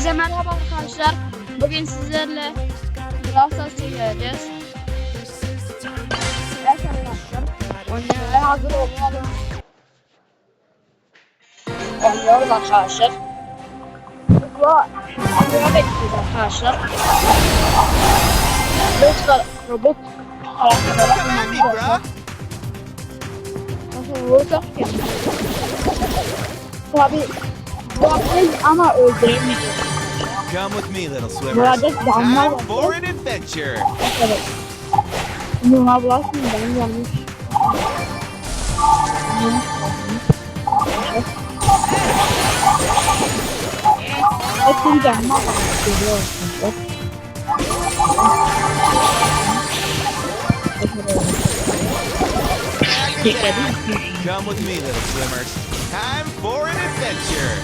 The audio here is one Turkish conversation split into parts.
Hepinize merhaba arkadaşlar. Bugün sizlerle Brawl Stars çekeceğiz. Evet arkadaşlar. Oynamaya hazır olalım. Oynuyoruz arkadaşlar. Bu Amira bekliyoruz arkadaşlar. Robot, robot karakterler bro. Nasıl vuracak ki? Tabi bu atlayız ama öldüremeyeceğiz. Come with me, little swimmers. Time for an adventure. Evet. Buna ben yanlış. Bakın damla var. Görüyorsunuz. Come with me, little swimmers. Time for an adventure.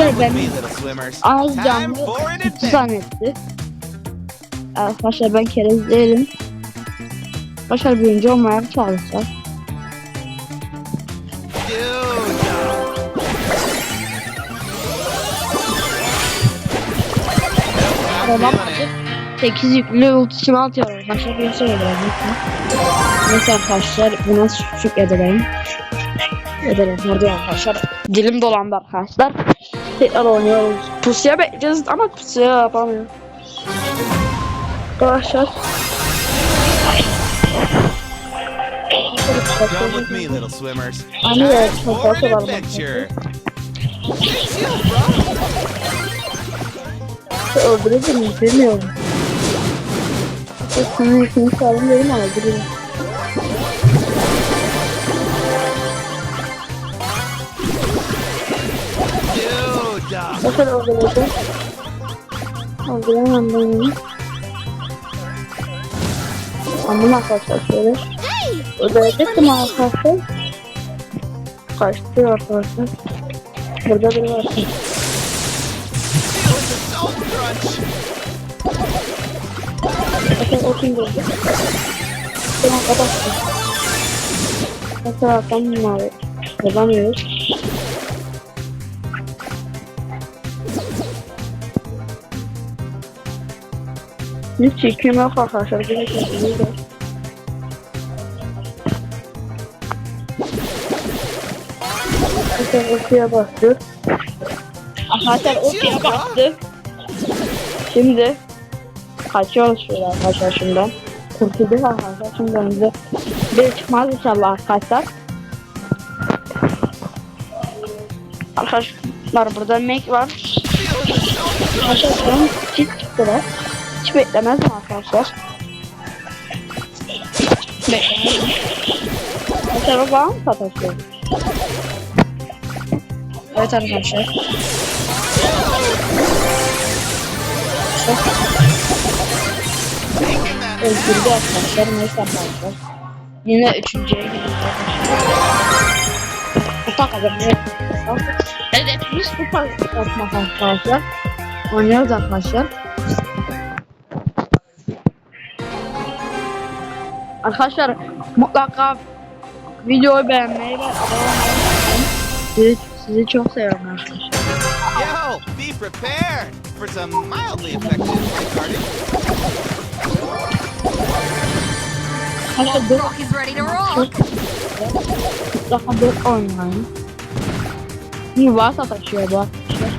Arkadaşlar ben az canlı for an 2 adventure. zannetti. Arkadaşlar ben kerez değilim. Arkadaşlar birinci olmaya çalışacağız. Tamam. feeling it. 8 yüklü ultisimi atıyorum. Arkadaşlar bir şey edelim. Neyse arkadaşlar buna şük edelim. Edelim. Hadi arkadaşlar. Dilim dolandı arkadaşlar. Tekrar oynuyoruz. Pusuya bekleyeceğiz ama pusuya yapamıyorum. Arkadaşlar. Come with me, little swimmers. Time for an adventure. Öldürücü mü? Bilmiyorum. Sana ikinci sağlam dedim ama öldürüyorum. Dude. Bakın öldürüldü. Öldüremem ben onu. Aman arkadaşlar şöyle. Öldürecektim arkadaşlar. Kaçtı arkadaşlar. Burada biri var. Bakın o kim gördü? Ben kapattım. Mesela ben bunları kazanıyoruz. Hiç çekim yok arkadaşlar. Bir dakika. Bakın ortaya bastı. Arkadaşlar ortaya bastı. Şimdi kaçıyoruz şöyle arkadaşlar şimdiden. Kurtulduk arkadaşlar şimdiden bize bir çıkmaz inşallah arkadaşlar. Arkadaşlar burada Mac var. Arkadaşlar çift çıktılar. Hiç beklemez mi arkadaşlar? Beklemez mi? Mesela bağım sataşıyor. Evet arkadaşlar. Öldürdü arkadaşlar. Neyse arkadaşlar. Yine üçüncüye gidiyoruz arkadaşlar. Kazanıyor. Hedefimiz kupa yapmak arkadaşlar. Oynuyoruz arkadaşlar. Arkadaşlar mutlaka videoyu beğenmeyi ve abone olmayı unutmayın. Sizi, sizi çok seviyorum arkadaşlar. Yo, be prepared for some mildly effective. Arkadaşlar Rocky's ready to roll. mutlaka dört oynayın. Şimdi varsa taşıyor bu arkadaşlar.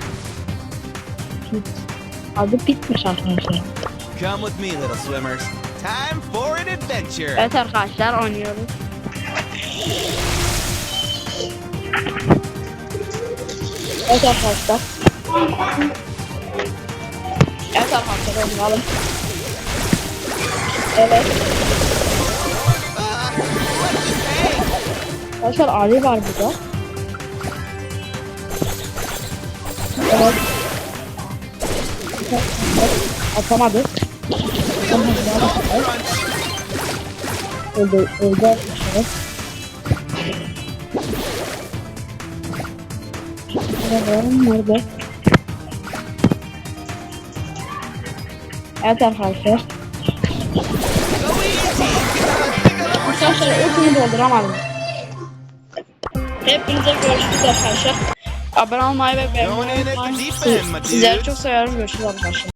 Adı Pit'miş arkadaşlar. Come with me, little swimmers. Time for an adventure. Evet arkadaşlar oynuyoruz. Evet arkadaşlar. Evet arkadaşlar oynayalım. Evet. Arkadaşlar Ali var burada. Evet. Atamadı. Öldü, öldü arkadaşlar. Bakalım nerede? Evet arkadaşlar. Arkadaşlar öpümü dolduramadım. Hepinize görüşürüz arkadaşlar. Abone olmayı ve beğenmeyi unutmayın. Sizleri çok seviyorum. Görüşürüz arkadaşlar.